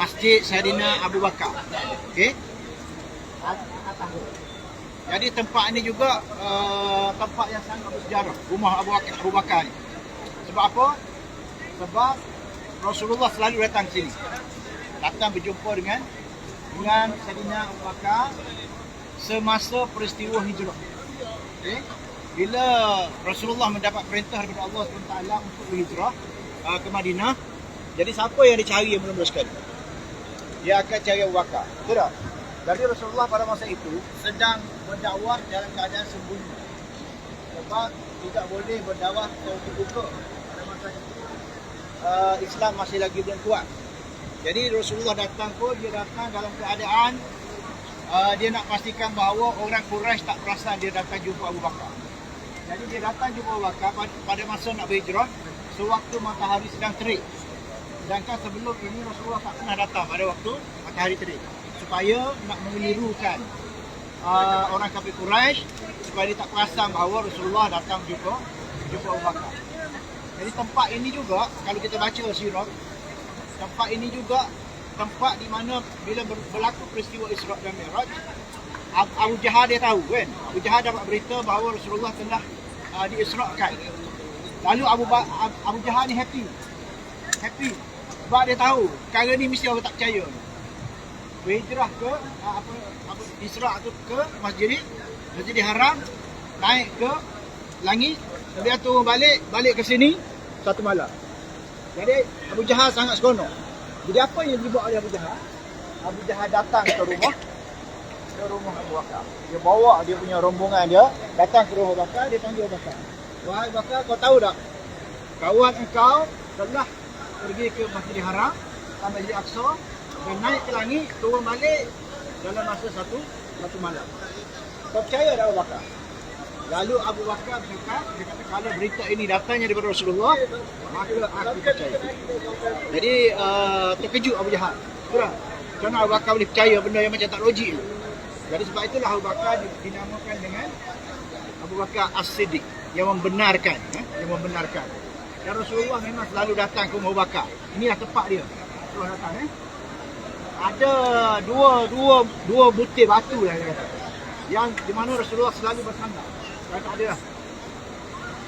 Masjid Sayyidina Abu Bakar. Okey. Jadi tempat ini juga uh, tempat yang sangat bersejarah. Rumah Abu Bakar, Abu Bakar ni. Sebab apa? Sebab Rasulullah selalu datang sini. Datang berjumpa dengan dengan Sayyidina Abu Bakar semasa peristiwa hijrah. Okay? Bila Rasulullah mendapat perintah daripada Allah SWT untuk berhijrah uh, ke Madinah, jadi siapa yang dicari yang mula-mula sekali? Dia akan cari Abu Bakar. Betul tak? Jadi Rasulullah pada masa itu sedang berdakwah dalam keadaan sembunyi. Sebab tidak boleh berdakwah terbuka pada masa itu. Uh, Islam masih lagi belum kuat. Jadi Rasulullah datang pun dia datang dalam keadaan uh, dia nak pastikan bahawa orang Quraisy tak perasan dia datang jumpa Abu Bakar. Jadi dia datang jumpa Abu Bakar pada masa nak berhijrah sewaktu matahari sedang terik. Sedangkan sebelum ini Rasulullah tak pernah datang pada waktu matahari terik. Supaya nak mengelirukan uh, orang kafir Quraisy supaya dia tak perasan bahawa Rasulullah datang jumpa jumpa Abu Bakar. Jadi tempat ini juga kalau kita baca sirah tempat ini juga tempat di mana bila ber- berlaku peristiwa Isra dan Mi'raj Ab- Abu Jahal dia tahu kan? Abu Jahal dapat berita bahawa Rasulullah telah uh, diisrakan. Lalu Abu, ba- Ab- Abu Jahal ni happy. Happy sebab dia tahu perkara ni mesti orang tak percaya berhijrah ke uh, apa, apa Isra tu ke Masjid Masjid Haram naik ke langit dia turun balik balik ke sini satu malam jadi Abu Jahal sangat seronok. Jadi apa yang dibuat oleh Abu Jahal? Abu Jahal datang ke rumah ke rumah Abu Bakar. Dia bawa dia punya rombongan dia datang ke rumah Abu Bakar, dia panggil Abu Bakar. Wahai Bakar, kau tahu tak? Kawan engkau telah pergi ke Masjidil Haram, ke Masjid Aqsa dan naik ke langit, turun balik dalam masa satu satu malam. Kau percaya tak Abu Bakar? Lalu Abu Bakar berkata, dia kata kalau berita ini datangnya daripada Rasulullah, maka aku percaya. Jadi uh, terkejut Abu Jahal. Macam mana Abu Bakar boleh percaya benda yang macam tak logik? Jadi sebab itulah Abu Bakar dinamakan dengan Abu Bakar As-Siddiq yang membenarkan, eh? yang membenarkan. Dan Rasulullah memang selalu datang ke Abu Bakar. Inilah tempat dia. Rasulullah datang eh. Ada dua dua dua butir batu lah dia kata. Yang di mana Rasulullah selalu bersandar. Tak ada lah.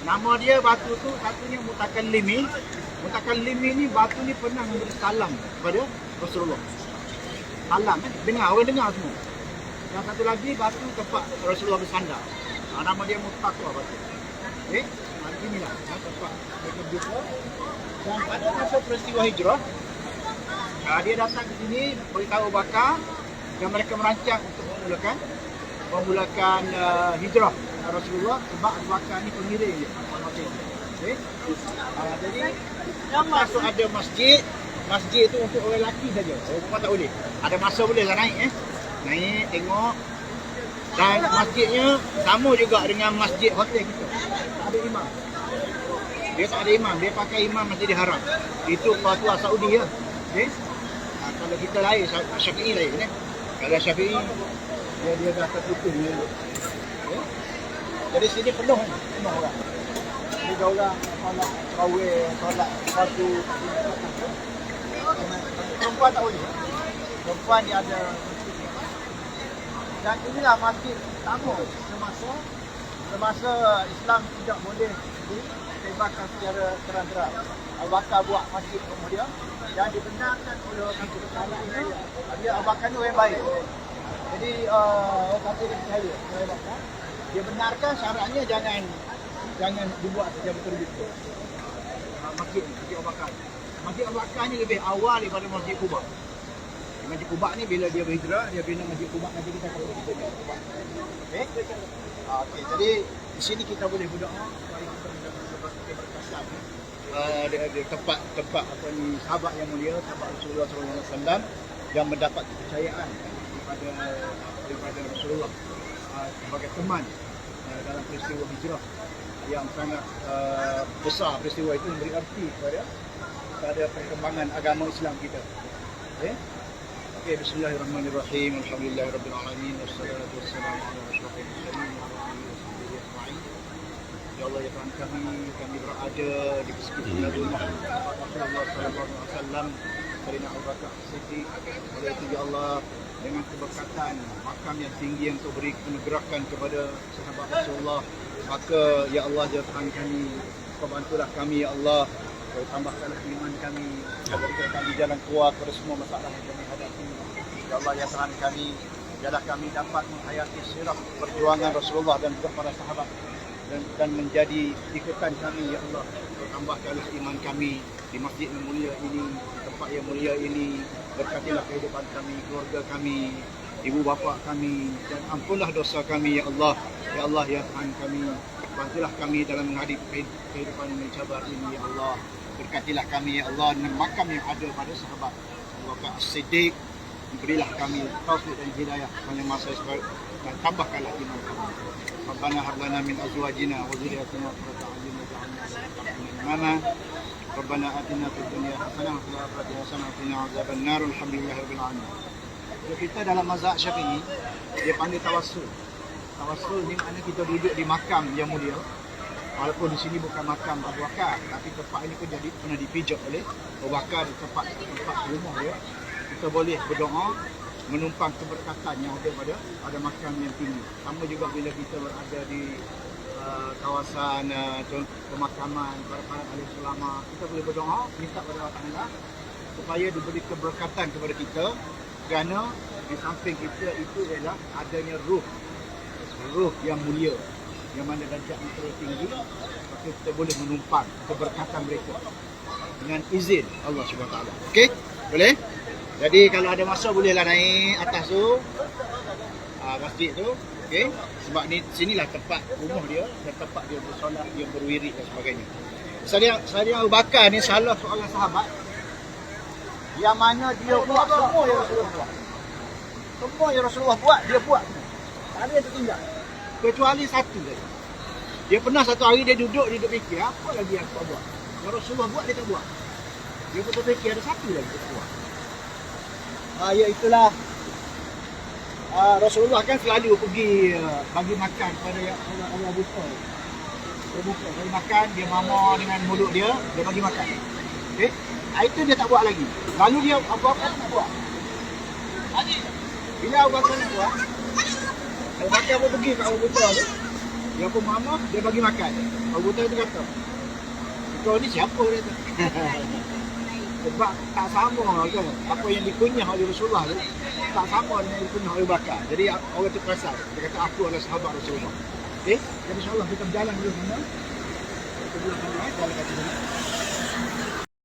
Nama dia batu tu satunya Mutakallim. Mutakallim ni batu ni pernah memberi salam kepada Rasulullah. Salam eh. Dengar, orang dengar semua. Yang satu lagi batu tempat Rasulullah bersandar. Ha, nama dia Mutakwa batu. Eh, berjumpa. Dan pada masa peristiwa hijrah, ha, dia datang ke sini beritahu Bakar dan mereka merancang untuk memulakan memulakan uh, hijrah Rasulullah sebab Abu Bakar ni pengiring dia. Okay? Uh, jadi masuk ada masjid masjid tu untuk orang lelaki saja perempuan tak boleh ada masa boleh lah naik eh naik tengok dan masjidnya sama juga dengan masjid hotel kita. Tak ada imam. Dia tak ada imam. Dia pakai imam masjid haram. Itu fatwa Saudi ya okay? uh, kalau kita lain Syafi'i lain eh? kalau Syafi'i dia dia dah tertutup dia. Okay? jadi sini penuh. Penuh orang juga orang solat kawin solat batu perempuan tak boleh. Perempuan dia ada dan inilah masjid pertama semasa semasa Islam tidak boleh ditembakkan secara terang-terang. Abu Bakar buat masjid dia dan dibenarkan oleh orang Kali ini dia Abu Bakar orang baik. Jadi uh, orang kafir dia percaya. Dia benarkan syaratnya jangan jangan dibuat secara betul-betul uh, masjid masjid Abu Bakar Masjid Abu Bakar ni lebih awal daripada Masjid Kuba. Masjid Kuba ni bila dia berhijrah, dia bina Masjid Kuba nanti kita akan pergi ke Masjid Kuba. Okey. Ah, Okey, jadi di sini kita boleh berdoa supaya kita mendapat keberkatan. Uh, di, di tempat tempat apa ni sahabat yang mulia sahabat Rasulullah SAW yang mendapat kepercayaan daripada daripada Rasulullah uh, sebagai teman uh, dalam peristiwa hijrah yang sangat uh, besar peristiwa itu memberi arti kepada pada perkembangan agama Islam kita. Okey. Okey, bismillahirrahmanirrahim. Wa ala wasahbihi ajma'in. Ya Allah ya Tuhan kami, kami berada di sekitar rumah Rasulullah sallallahu alaihi wasallam. Oleh itu ya Allah dengan keberkatan makam yang tinggi yang kau beri anugerahkan kepada sahabat Rasulullah maka ya Allah ya Tuhan kami kau bantulah kami ya Allah kau tambahkanlah iman kami. Berikan kami jalan keluar pada semua masalah yang kami hadapi. Ya Allah ya Tuhan kami biarlah kami dapat menghayati sirah perjuangan Rasulullah dan juga para sahabat. Dan, dan menjadi ikutan kami ya Allah. Tambahkanlah iman kami di masjid yang mulia ini di tempat yang mulia ini. Berkatilah kehidupan kami keluarga kami ibu bapa kami. Dan ampunlah dosa kami ya Allah. Ya Allah ya Tuhan kami. Bantulah kami dalam menghadapi kehidupan yang mencabar ini ya Allah berkatilah kami ya Allah dengan makam yang ada pada sahabat. Abu Siddiq berilah kami taufik dan hidayah pada masa sekarang dan tambahkanlah iman kami. Rabbana hab lana min azwajina wa dhurriyyatina qurrata a'yun waj'alna lil mana Rabbana atina fid dunya hasanah wa fil akhirati hasanah wa qina azaban nar. Alhamdulillah rabbil alamin. Jadi kita dalam mazhab Syafi'i dia panggil tawassul. Tawassul ni makna kita duduk di makam yang mulia. Walaupun di sini bukan makam Abu Bakar, tapi tempat ini pun jadi pernah dipijak oleh Abu Bakar di tempat tempat rumah dia. Kita boleh berdoa menumpang keberkatan yang ada pada pada makam yang tinggi. Sama juga bila kita berada di uh, kawasan uh, pemakaman para para ahli ulama, kita boleh berdoa minta kepada Allah Taala supaya diberi keberkatan kepada kita kerana di samping kita itu ialah adanya ruh ruh yang mulia yang mana darjat terlalu tinggi maka kita boleh menumpang keberkatan mereka dengan izin Allah Taala. Okey? Boleh? Jadi kalau ada masa bolehlah naik atas tu uh, masjid tu okey sebab ni sinilah tempat rumah dia dan tempat dia bersolat dia berwirid dan sebagainya Sadia Sadia Abu Bakar ni salah seorang sahabat yang mana dia buat semua yang Rasulullah buat semua yang Rasulullah buat dia buat ada yang tertinggal kecuali satu saja dia pernah satu hari dia duduk dia duduk fikir apa lagi yang kau buat yang Rasulullah buat dia tak buat dia pun terfikir ada satu lagi dia tak buat ah, ya itulah uh, Rasulullah kan selalu pergi uh, bagi makan kepada yang Allah buka. Dia buka bagi makan, dia mama dengan mulut dia, dia bagi makan. Okey. Ah, itu dia tak buat lagi. Lalu dia Bakar tak buat. Bila Abu Bakar buat, Abu Bakar pun pergi ke Abu Bakar tu. Dia pun mama, dia bagi makan. Abu Bakar tu kata, kau ni siapa dia tu? Sebab tak sama kan. Apa yang dikunyah oleh Rasulullah tu, tak sama dengan yang dikunyah oleh Bakar. Jadi orang tu perasan. Dia kata, aku adalah sahabat Rasulullah. Okey, jadi insyaAllah kita berjalan dulu sana. Kita berjalan sana, jalan kat sini.